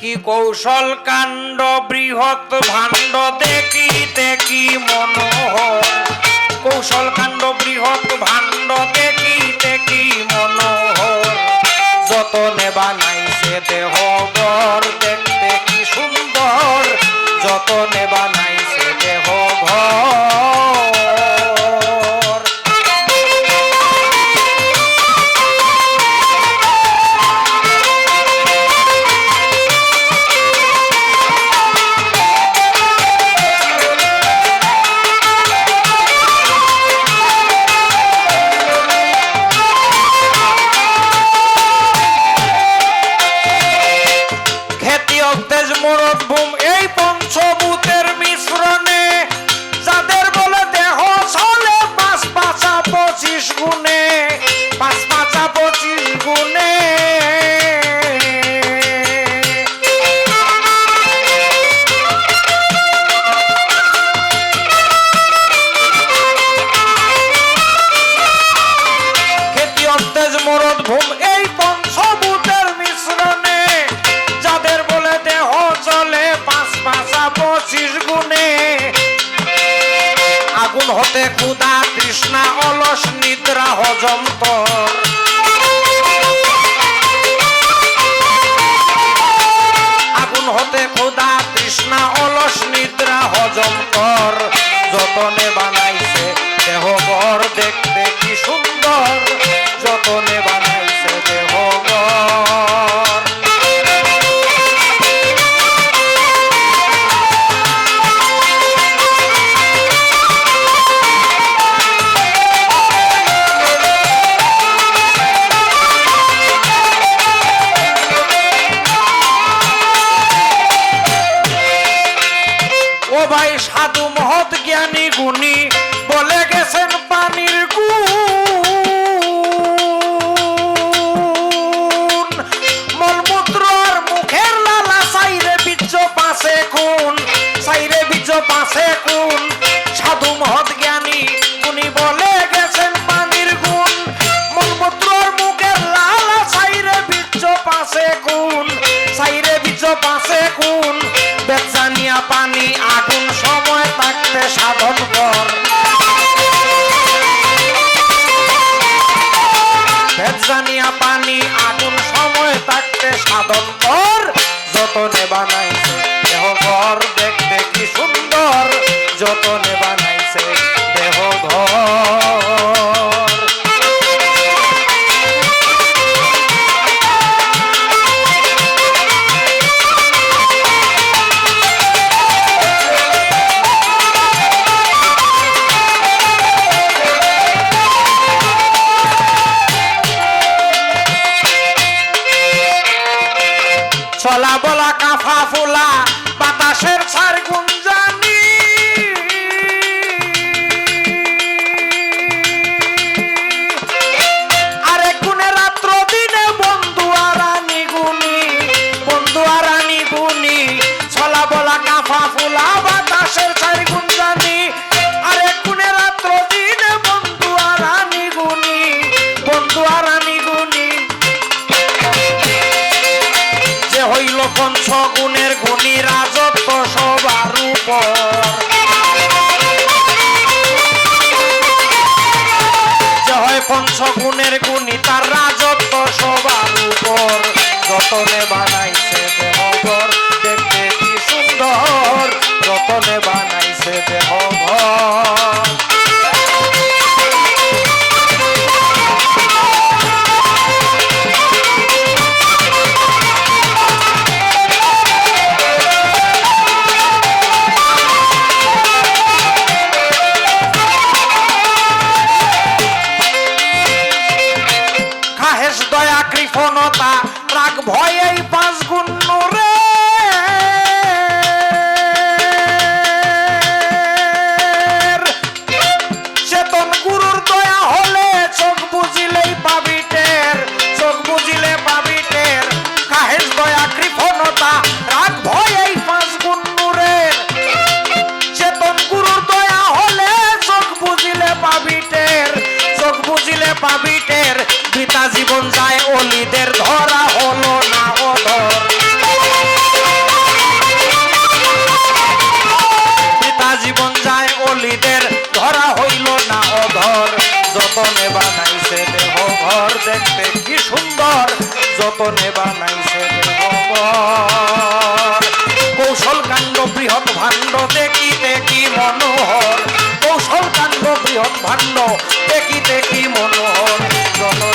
কি কৌশল কাণ্ড বৃহৎ ভাণ্ড দেখিতে কি মনোহর। কৌশল কাণ্ড বৃহৎ ভাণ্ড দেখিতে পঁচিশ গুণে। আগুন হতে ক্ষুধা, তৃষ্ণা, অলস, নিদ্রা, হজম তর। আগুন হতে ক্ষুধা, তৃষ্ণা, অলস, নিদ্রা, হজম কর যতনে বানাইছে দেহ ঘর, দেখতে কি সুন্দর। যতনে বানাইছে দেহ ঘর। সাধু মহৎ জ্ঞানী গুণী বলে গেছেন পানির গুণ। মলমূত্র আর মুখের লালা সাইরে বীর্য পাশে খুন, সাইরে বীর্য পাশে খুন। সাধু মহৎ জ্ঞানী উনি বলে গেছেন পানির গুণ। মলমূত্র মুখের লালা সাইরে বীর্য পাশে খুন, সাইরে বীর্য পাশে খুন। বেচানিয়া পানি আগুন সময় থাকতে সাধন কর, যতনে বানাইছে দেহ ঘর দেখতে কি সুন্দর, যতনে বানাইছে চলা বলা কাফা ফুলা, বাতাসের ছার গুঞ্জানি। আরে গুনে রাত্র দিনে বন্ধু আরানি গুনি বন্ধু আরানি গুনি ফুলা, বাতাসের ছার যে সগুণের গুণী রাজত্ব সবার উপর। যে হয় পঞ্চগুণের গুণী তার রাজত্ব সবার উপর। যতনে বানাইছে ভয় যতনে বানাইছে কৌশল কাণ্ড বৃহৎ ভাণ্ড দেখিতে কি মনোহর। কৌশল কাণ্ড বৃহৎ ভাণ্ড দেখিতে কি মনোহর।